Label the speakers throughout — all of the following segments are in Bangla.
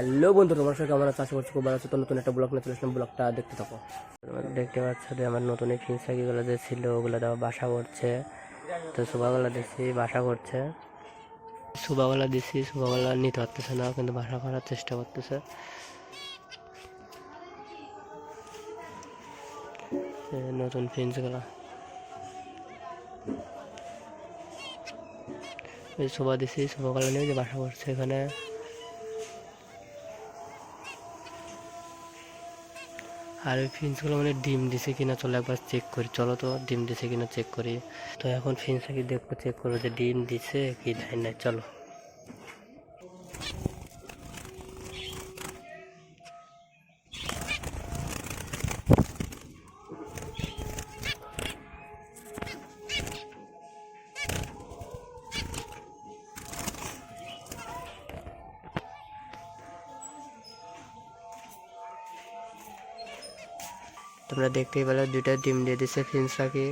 Speaker 1: হ্যালো বন্ধু তোমার কেমন আছো? আশা করছি খুব ভালো আছো। তো নতুন একটা ব্লগ নিয়ে চলে ব্লগটা দেখতে থাকো। দেখতে পাচ্ছ যে আমার নতুন এই ফিনসাকিগুলো যে ছিল, ওগুলো দেওয়া বাসা করছে। তো সুবাগুলো দিচ্ছি বাসা করছে। সুবাগুলো দিচ্ছি সুবাগুলো নিতে পারতেছে না, কিন্তু বাসা করার চেষ্টা করতেছে। নতুন ফিন্সগুলো শোভা দিছি, শোভাগুলো নিয়ে যে বাসা করছে এখানে। আর ওই ফিন্সগুলো মানে ডিম দিছে কিনা চলো একবার চেক করি। চলো তো, ডিম দিছে কিনা চেক করি। তো এখন ফিন্সটা কি দেখব চেক করব যে ডিম দিছে কি দেয় না চলো। তোমরা দেখতেই পেলে দুইটা ডিম দিয়ে দিচ্ছে ফিন্সটাকে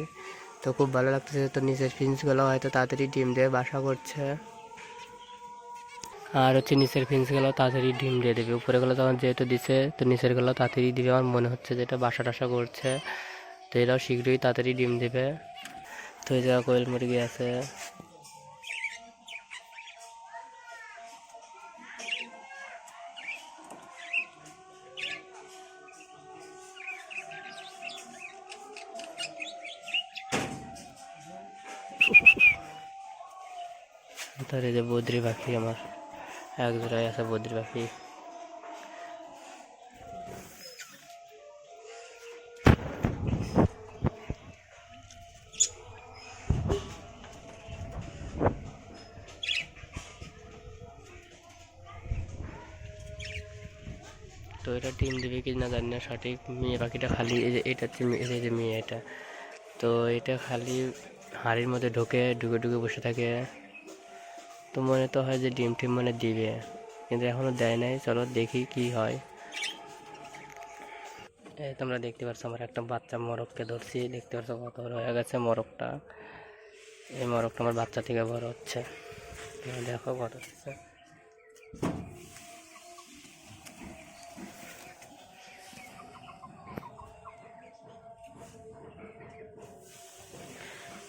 Speaker 1: তো খুব ভালো লাগতেছে তো নিচের ফিন্সগুলো হয়তো তাড়াতাড়ি ডিম দিয়ে বাসা করছে। আর হচ্ছে নিচের ফিন্সগুলো তাড়াতাড়ি ডিম দিয়ে দেবে। উপরেগুলো তখন যেহেতু দিছে, তো নিচেরগুলো তাড়াতাড়ি দিবে। আমার মনে হচ্ছে যে এটা বাসা টাসা করছে। তো এরাও শীঘ্রই তাড়াতাড়ি ডিম দেবে। তো এই জায়গা কোয়েল মুরগি আছে। তার এই যে বদ্রি পাখি আমার, এক জোড়ায় আছে বদ্রি পাখি। তো এটা ডিম দিবে কি না জানি না, সঠিক মেয়ে পাখিটা খালি এটা যে মেয়ে এটা। তো এটা খালি হাড়ির মধ্যে ঢোকে, ঢুকে ঢুকে বসে থাকে। তো মনে তো হয় যে ডিম টিম মানে দিবে, কিন্তু এখনও দেয় নাই। চলো দেখি কি হয়। এই তোমরা দেখতে পাচ্ছ আমার একটা বাচ্চা মরককে ধরছি। দেখতে পাচ্ছ কত বড় হয়ে গেছে মরকটা এই মরকটা আমার বাচ্চা থেকে বড় হচ্ছে। দেখো কত হচ্ছে।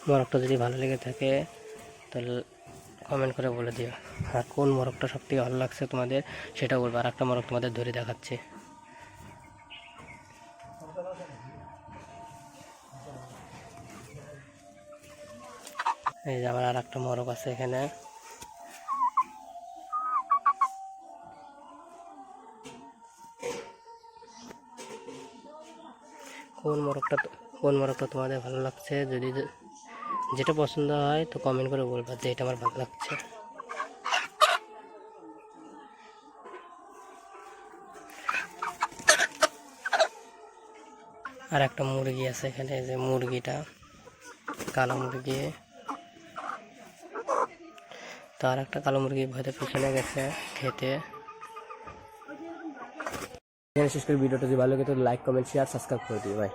Speaker 1: মরকটা যদি ভালো লেগে থাকে, তাহলে কমেন্ট করে বলে দিও। আর কোন মরকটা সব থেকে ভালো লাগছে তোমাদের, সেটা বলব। আর একটা মরক তোমাদের ধরে দেখাচ্ছে। এই যে আমার আর একটা মরক আছে এখানে। কোন মরকটা তো- কোন মরকটা তোমাদের ভালো লাগছে? যদি যেটা পছন্দ হয়, তো কমেন্ট করে বলবা যে এটা আমার ভালো লাগছে। আর একটা মুরগি আছে এখানে যে মুরগিটা, কালো মুরগি। তো আর একটা কালো মুরগি ভয়তে পিছনে গেছে খেতে। শেষ করে ভিডিওটা যদি ভালো লাগে তো লাইক কমেন্ট শেয়ার সাবস্ক্রাইব করে দিও ভাই